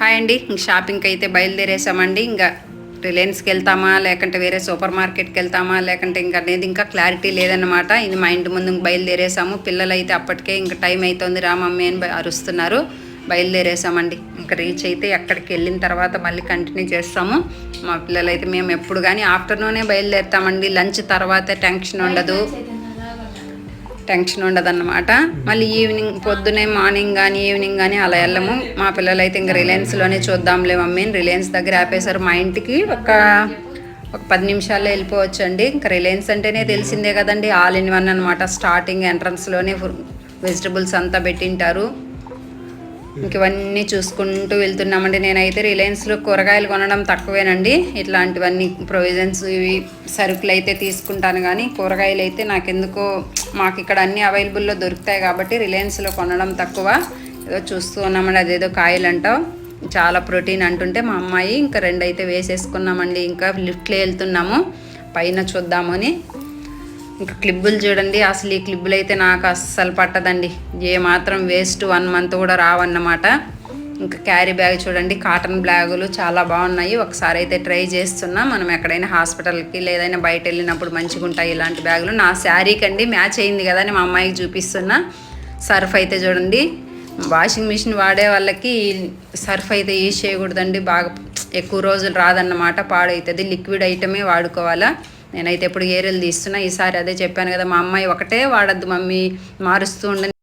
Hi అండి. ఇంక షాపింగ్కి అయితే బయలుదేరేసామండి. ఇంకా రిలయన్స్కి వెళ్తామా లేకుంటే వేరే సూపర్ మార్కెట్కి వెళ్తామా లేకుంటే ఇంకా అనేది ఇంకా క్లారిటీ లేదన్నమాట. ఇది మా ఇంటి ముందు బయలుదేరేసాము. పిల్లలు అయితే అప్పటికే ఇంకా టైం అవుతుంది రా మమ్మీ అని అరుస్తున్నారు. బయలుదేరేసామండి. ఇంకా రీచ్ అయితే అక్కడికి వెళ్ళిన తర్వాత మళ్ళీ కంటిన్యూ చేస్తాము. మా పిల్లలు అయితే మేము ఎప్పుడు కానీ ఆఫ్టర్నూనే బయలుదేరుతామండి. లంచ్ తర్వాత టెన్షన్ ఉండదు. టెన్షన్ ఉండదన్నమాట. మళ్ళీ ఈవినింగ్ పొద్దునే మార్నింగ్ కానీ ఈవినింగ్ కానీ అలా వెళ్ళము. మా పిల్లలు అయితే ఇంకా రిలయన్స్లోనే చూద్దాంలే మమ్మీ రిలయన్స్ దగ్గర ఆపేశారు. మా ఇంటికి ఒక ఒక పది నిమిషాల్లో వెళ్ళిపోవచ్చు అండి ఇంకా రిలయన్స్ అంటేనే తెలిసిందే కదండి. ఆల్ ఇన్ వన్ అనమాట స్టార్టింగ్ ఎంట్రన్స్లోనే వెజిటబుల్స్ అంతా పెట్టింటారు. ఇంక ఇవన్నీ చూసుకుంటూ వెళ్తున్నామండి. నేనైతే రిలయన్స్లో కూరగాయలు కొనడం తక్కువేనండి. ఇట్లాంటివన్నీ ప్రొవిజన్స్ ఇవి సరుకులు అయితే తీసుకుంటాను కానీ కూరగాయలు అయితే నాకెందుకో మాకు ఇక్కడ అన్ని అవైలబుల్లో దొరుకుతాయి కాబట్టి రిలయన్స్లో కొనడం తక్కువ. ఏదో చూస్తూ ఉన్నామండి అదేదో కాయలు అంటావు చాలా ప్రోటీన్ అంటుంటే మా అమ్మాయి ఇంకా రెండు అయితే వేసేసుకున్నామండి. ఇంకా లిఫ్ట్లో వెళ్తున్నాము. పైన చూద్దామని. ఇంకా క్లిబ్బులు చూడండి. అసలు ఈ క్లిబ్బులు అయితే నాకు అస్సలు పట్టదండి. ఏ మాత్రం వేస్ట్ వన్ మంత్ కూడా రావన్నమాట. ఇంకా క్యారీ బ్యాగ్ చూడండి. కాటన్ బ్యాగులు చాలా బాగున్నాయి. ఒకసారి అయితే ట్రై చేస్తున్నా. మనం ఎక్కడైనా హాస్పిటల్కి లేదైనా బయట వెళ్ళినప్పుడు మంచిగా ఉంటాయి ఇలాంటి బ్యాగులు. నా శారీకి అండి మ్యాచ్ అయింది కదా అని మా అమ్మాయికి చూపిస్తున్నా. సర్ఫ్ అయితే చూడండి. వాషింగ్ మిషన్ వాడే వాళ్ళకి సర్ఫ్ అయితే యూజ్ చేయకూడదండి. బాగా ఎక్కువ రోజులు రాదన్నమాట. పాడవుతుంది లిక్విడ్ ఐటమే వాడుకోవాలా. నేనైతే ఎప్పుడు ఏరియలు తీస్తున్నా ఈసారి అదే చెప్పాను కదా మా అమ్మాయి ఒకటే వాడద్దు మమ్మీ మారుస్తూ ఉండని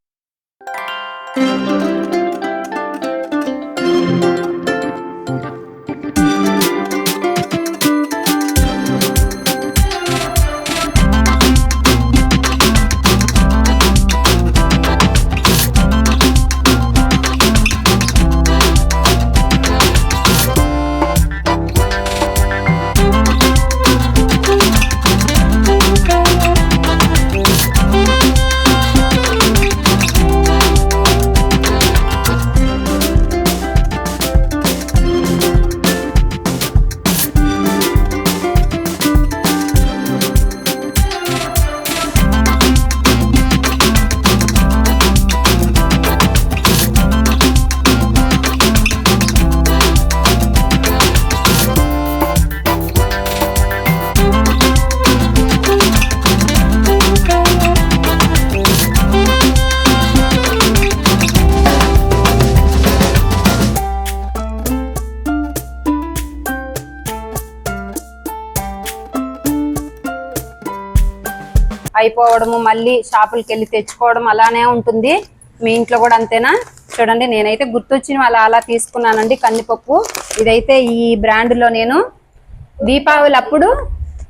అయిపోవడము మళ్ళీ షాపులకి వెళ్ళి తెచ్చుకోవడం అలానే ఉంటుంది. మీ ఇంట్లో కూడా అంతేనా? చూడండి నేనైతే గుర్తొచ్చిన అలా అలా తీసుకున్నానండి కందిపప్పు. ఇదైతే ఈ బ్రాండ్లో నేను దీపావళి అప్పుడు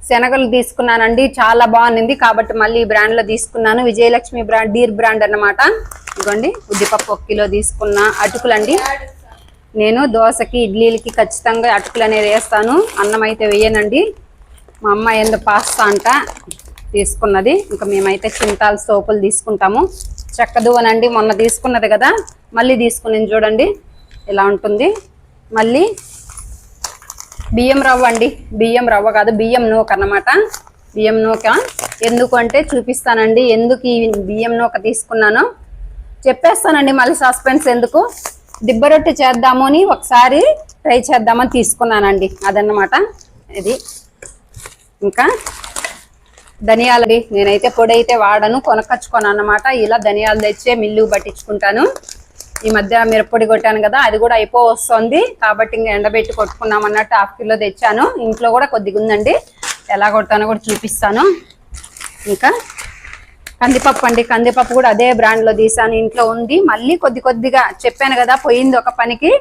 శనగలు తీసుకున్నానండి. చాలా బాగుంది. కాబట్టి మళ్ళీ ఈ బ్రాండ్లో తీసుకున్నాను. విజయలక్ష్మి బ్రాండ్ డీర్ బ్రాండ్ అన్నమాట. ఇదిగోండి ఉద్దిపప్పు ఒక కిలో తీసుకున్న. అటుకులండి. నేను దోశకి ఇడ్లీలకి ఖచ్చితంగా అటుకులు అనేది వేస్తాను. అన్నం అయితే వేయనండి. మా అమ్మ ఏందో పాస్తా అంట. తీసుకున్నది. ఇంకా మేమైతే చింతాల సోపులు తీసుకుంటాము. చక్కదువనండి మొన్న తీసుకున్నది కదా మళ్ళీ తీసుకుని చూడండి ఇలా ఉంటుంది. మళ్ళీ బియ్యం రవ్వ అండి. బియ్యం రవ్వ కాదు బియ్యం నూక అన్నమాట. బియ్యం నూక. ఎందుకు అంటే చూపిస్తానండి ఎందుకు ఈ బియ్యం నూక తీసుకున్నానో. చెప్పేస్తానండి మళ్ళీ సస్పెన్స్ ఎందుకు. దిబ్బ రొట్టె చేద్దాము అని ఒకసారి ట్రై చేద్దామని తీసుకున్నానండి. అదన్నమాట. ఇది. ఇంకా ధనియాలండి నేనైతే పొడి అయితే వాడను కొనకచ్చుకోను అన్నమాట. ఇలా ధనియాలు తెచ్చే మిల్లు పట్టించుకుంటాను. ఈ మధ్య మిరప్పొడి కొట్టాను కదా అది కూడా అయిపో వస్తుంది కాబట్టి ఇంకా ఎండబెట్టి కొట్టుకున్నాం అన్నట్టు హాఫ్ కిలో తెచ్చాను. ఇంట్లో కూడా కొద్దిగా ఉందండి. ఎలా కొడతానో కూడా చూపిస్తాను. ఇంకా కందిపప్పు అండి. కందిపప్పు కూడా అదే బ్రాండ్లో తీసాను. ఇంట్లో ఉంది. మళ్ళీ కొద్ది కొద్దిగా చెప్పాను కదా పోయింది ఒక పనికి.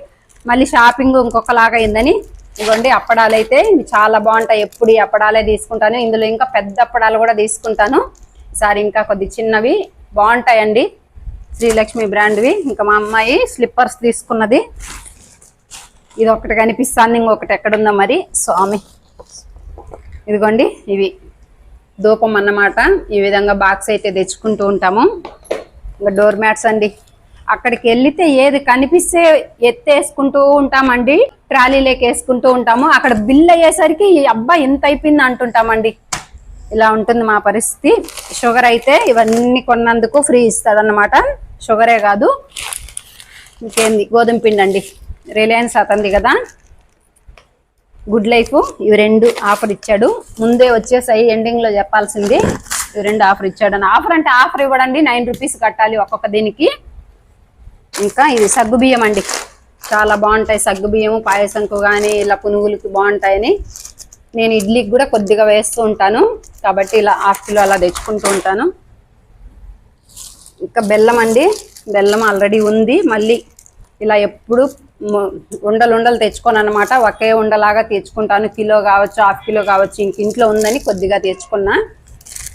మళ్ళీ షాపింగ్ ఇంకొకలాగా అయిందని. ఇవ్వండి అప్పడాలు అయితే చాలా బాగుంటాయి. ఎప్పుడు ఈ అప్పడాలే తీసుకుంటాను. ఇందులో ఇంకా పెద్ద అప్పడాలు కూడా తీసుకుంటాను. ఈసారి ఇంకా కొద్ది చిన్నవి బాగుంటాయండి. శ్రీలక్ష్మి బ్రాండ్వి. ఇంకా మా అమ్మాయి స్లిప్పర్స్ తీసుకున్నది. ఇది ఒకటి కనిపిస్తాను ఇంకొకటి ఎక్కడుందో మరి. స్వామి. ఇదిగోండి ఇవి. ధూపం అన్నమాట. ఈ విధంగా బాక్స్ అయితే తెచ్చుకుంటూ ఉంటాము. ఇంకా డోర్ మ్యాట్స్ అండి. అక్కడికి వెళ్తే ఏది కనిపిస్తే ఎత్తేసుకుంటూ ఉంటామండి. ట్రాలీలోకి వేసుకుంటూ ఉంటాము. అక్కడ బిల్ అయ్యేసరికి ఈ అబ్బా ఎంత అయిపోయింది అంటుంటామండి. ఇలా ఉంటుంది మా పరిస్థితి. షుగర్ అయితే ఇవన్నీ కొన్నందుకు ఫ్రీ ఇస్తాడనమాట షుగరే కాదు. ఇంకేంది? గోధుమ పిండి అండి రిలయన్స్ అతంది కదా. Good life. ఇవి రెండు ఆఫర్ ఇచ్చాడు. ముందే వచ్చేసాయి. ఎండింగ్లో చెప్పాల్సింది. ఇవి రెండు ఆఫర్ ఇచ్చాడు. అని ఆఫర్ అంటే ఆఫర్ ఇవ్వడండి. నైన్ రూపీస్ కట్టాలి ఒక్కొక్క దీనికి. ఇంకా ఇది సగ్గుబియ్యం అండి. చాలా బాగుంటాయి సగ్గుబియ్యము పాయసంకు కానీ ఇలా పునుగులకి బాగుంటాయని. నేను ఇడ్లీకి కూడా కొద్దిగా వేస్తూ ఉంటాను. కాబట్టి ఇలా హాఫ్ కిలో అలా తెచ్చుకుంటూ ఉంటాను. ఇంకా బెల్లం అండి. బెల్లం ఆల్రెడీ ఉంది. మళ్ళీ ఇలా ఎప్పుడు ఉండలు ఉండలు తెచ్చుకోను అనమాట ఒకే ఉండలాగా తెచ్చుకుంటాను. కిలో కావచ్చు హాఫ్ కిలో కావచ్చు ఇంక ఇంట్లో ఉందని కొద్దిగా తెచ్చుకున్నా.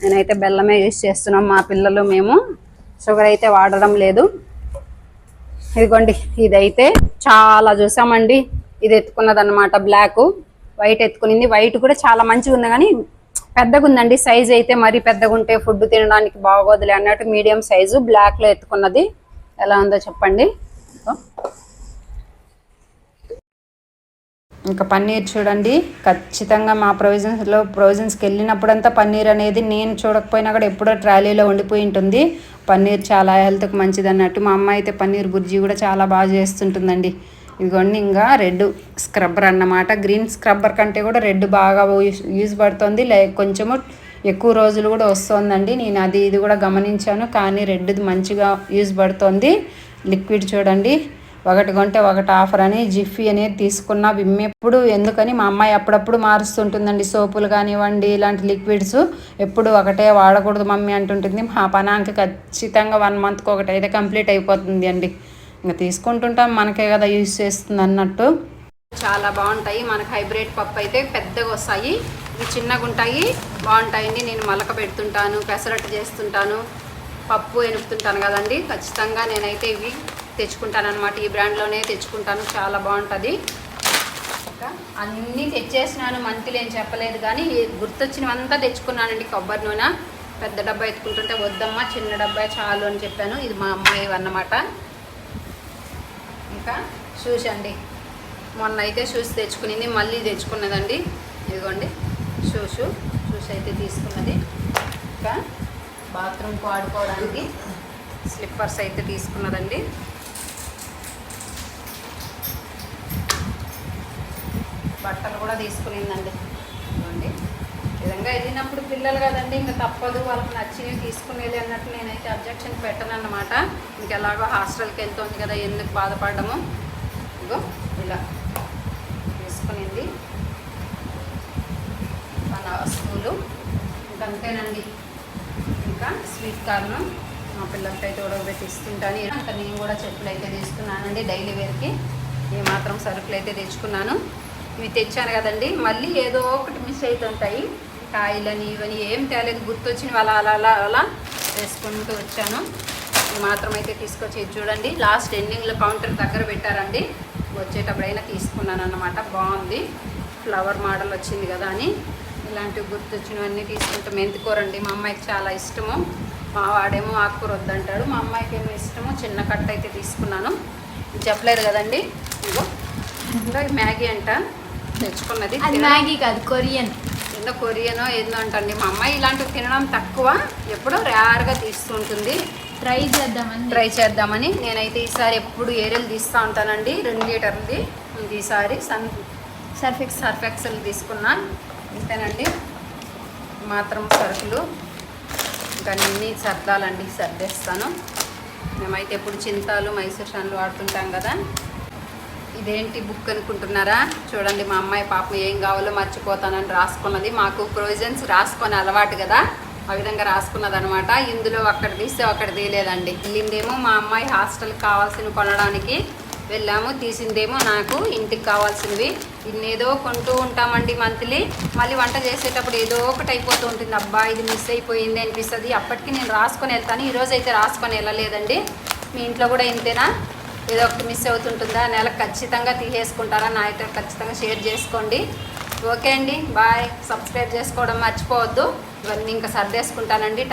నేనైతే బెల్లమే యూజ్ చేస్తున్నాం మా పిల్లలు మేము. షుగర్ అయితే వాడడం లేదు. ఇదిగోండి ఇదైతే చాలా చూసామండి. ఇది ఎత్తుకున్నది అనమాట బ్లాక్ వైట్ ఎత్తుకునింది. వైట్ కూడా చాలా మంచిగా ఉంది కానీ పెద్దగా ఉందండి. సైజ్ అయితే మరీ పెద్దగా ఉంటే ఫుడ్ తినడానికి బాగోదులే అన్నట్టు మీడియం సైజు బ్లాక్లో ఎత్తుకున్నది. ఎలా ఉందో చెప్పండి. ఇంకా పన్నీర్ చూడండి. ఖచ్చితంగా మా ప్రొవిజన్స్లో ప్రొవిజన్స్కి వెళ్ళినప్పుడంతా పన్నీర్ అనేది నేను చూడకపోయినా కూడా ఎప్పుడో ట్రాలీలో ఉండిపోయి ఉంటుంది. పన్నీర్ చాలా హెల్త్కి మంచిది అన్నట్టు మా అమ్మ అయితే పన్నీర్ బుర్జీ కూడా చాలా బాగా చేస్తుంటుందండి. ఇదిగోండి ఇంకా రెడ్ స్క్రబ్బర్ అన్నమాట. గ్రీన్ స్క్రబ్బర్ కంటే కూడా రెడ్ బాగా యూస్ యూజ్ పడుతుంది. లే కొంచెము ఎక్కువ రోజులు కూడా వస్తుందండి. నేను అది ఇది కూడా గమనించాను. కానీ రెడ్ది మంచిగా యూజ్ పడుతుంది. లిక్విడ్ చూడండి. ఒకటి కొంటే ఒకటి ఆఫర్ అని జిఫీ అనేది తీసుకున్న ఎప్పుడు ఎందుకని? మా అమ్మాయి అప్పుడప్పుడు మారుస్తుంటుందండి. సోపులు కానివ్వండి ఇలాంటి లిక్విడ్స్ ఎప్పుడు ఒకటే వాడకూడదు మమ్మీ అంటుంటుంది. మా పనానికి ఖచ్చితంగా వన్ మంత్కి ఒకటి అయితే కంప్లీట్ అయిపోతుంది అండి. ఇంకా తీసుకుంటుంటాం. మనకే కదా యూజ్ చేస్తుంది అన్నట్టు. చాలా బాగుంటాయి. మనకు హైబ్రిడ్ పప్పు అయితే పెద్దగా వస్తాయి. ఇవి చిన్నగా ఉంటాయి. బాగుంటాయండి. నేను మలక పెడుతుంటాను పెసరట్టు చేస్తుంటాను. పప్పు ఎనుపుతుంటాను కదండి. ఖచ్చితంగా నేనైతే ఇవి తెచ్చుకుంటాను అనమాట ఈ బ్రాండ్లోనే తెచ్చుకుంటాను. చాలా బాగుంటుంది. ఇంకా అన్నీ తెచ్చేసినాను. మంత్లీ ఏం చెప్పలేదు కానీ గుర్తొచ్చినవంతా తెచ్చుకున్నానండి. కొబ్బరి నూనె పెద్ద డబ్బా ఎత్తుకుంటుంటే వద్దమ్మా చిన్న డబ్బా చాలు అని చెప్పాను. ఇది మా అమ్మాయి అన్నమాట. ఇంకా షూస్ అండి మొన్న అయితే షూస్ తెచ్చుకునింది. మళ్ళీ తెచ్చుకున్నదండి. ఇదిగోండి షూస్. షూస్ అయితే తీసుకున్నది. ఇంకా బాత్రూమ్కి వాడుకోవడానికి స్లిప్పర్స్ అయితే తీసుకున్నదండి. బట్టలు కూడా తీసుకునిందండి. ఇదిగోండి. విధంగా వెళ్ళినప్పుడు పిల్లలు కదండి ఇంకా తప్పదు వాళ్ళకి నచ్చినవి తీసుకునేది అన్నట్టు నేనైతే అబ్జెక్షన్ పెట్టను అన్నమాట. ఇంకెలాగో హాస్టల్కి వెళ్తుంది కదా ఎందుకు బాధపడము ఇగో ఇలా తీసుకునింది. మన వస్తువులు ఇంకంతేనండి ఇంకా స్వీట్ కార్ను మా పిల్లలకి అయితే ఉడకబెట్టి ఇస్తుంటాను. ఇంకా నేను కూడా చెప్పులు అయితే తీసుకున్నానండి డైలీ వేర్కి. ఈ మాత్రం సరుకులు అయితే తెచ్చుకున్నాను. ఇవి తెచ్చాను కదండి. మళ్ళీ ఏదో ఒకటి మిస్ అవుతుంటాయి. కాయలని ఇవని ఏం తేలేదు. గుర్తొచ్చిన అలా అలా అలా అలా వేసుకుంటూ వచ్చాను. ఈ మాత్రం అయితే తీసుకొచ్చి చూడండి. లాస్ట్ ఎండింగ్లో కౌంటర్ దగ్గర పెట్టారండి. వచ్చేటప్పుడైనా తీసుకున్నాను అన్నమాట బాగుంది. ఫ్లవర్ మోడల్ వచ్చింది కదా అని. ఇలాంటివి గుర్తొచ్చినవన్నీ తీసుకుంటే. మెంతికూరండి మా అమ్మాయికి చాలా ఇష్టము. మా వాడేమో ఆకుకూర వద్దంటాడు. మా అమ్మాయికి ఏమో ఇష్టము చిన్న కట్ట అయితే తీసుకున్నాను. చెప్పలేరు చెప్పలేదు కదండి. ఇగో ఇంకా మ్యాగీ అంట. తెచ్చుకున్నది అది మ్యాగీ కాదు కొరియన్. ఏందో కొరియనో ఏందో అంటండి మా అమ్మాయి ఇలాంటివి తినడం తక్కువ. ఎప్పుడో రేర్గా తీస్తుంటుంది ట్రై చేద్దామని. ట్రై చేద్దామని. నేనైతే ఈసారి ఎప్పుడు ఏరియల్ తీస్తూ ఉంటానండి. రెండు లీటర్ది ఈసారి సన్ సర్ఫెక్స్. సర్ఫ్ ఎక్సెల్ తీసుకున్నా. ఇంతేనండి. మాత్రం సరుకులు. ఇంకా అన్నీ సర్దాలండి. సర్దేస్తాను. మేమైతే ఎప్పుడు చింతాలు మైసూర్ షాన్లు వాడుతుంటాం కదా. ఇదేంటి బుక్ అనుకుంటున్నారా? చూడండి మా అమ్మాయి పాపం ఏం కావాలో మర్చిపోతానని రాసుకున్నది. మాకు ప్రొవిజన్స్ రాసుకొని అలవాటు కదా ఆ విధంగా రాసుకున్నది అనమాట ఇందులో అక్కడ తీస్తే అక్కడ తీయలేదండి. వెళ్ళిందేమో మా అమ్మాయి హాస్టల్కి కావాల్సినవి కొనడానికి వెళ్ళాము. తీసిందేమో నాకు ఇంటికి కావాల్సినవి. ఇన్నేదో కొంటూ ఉంటామండి మంత్లీ. మళ్ళీ వంట చేసేటప్పుడు ఏదో ఒకటి అయిపోతూ ఉంటుంది. అబ్బా ఇది మిస్ అయిపోయింది అనిపిస్తుంది. అప్పటికి నేను రాసుకొని వెళ్తాను. ఈరోజు అయితే రాసుకొని వెళ్ళలేదండి. మీ ఇంట్లో కూడా ఇంతేనా? ఏదో ఒకటి మిస్ అవుతుంటుందా నెల ఖచ్చితంగా తీసేసుకుంటారా నా అయితే ఖచ్చితంగా షేర్ చేసుకోండి. ఓకే అండి బాయ్. సబ్స్క్రైబ్ చేసుకోవడం మర్చిపోవద్దు. ఇవన్నీ ఇంకా సర్దేసుకుంటానండి.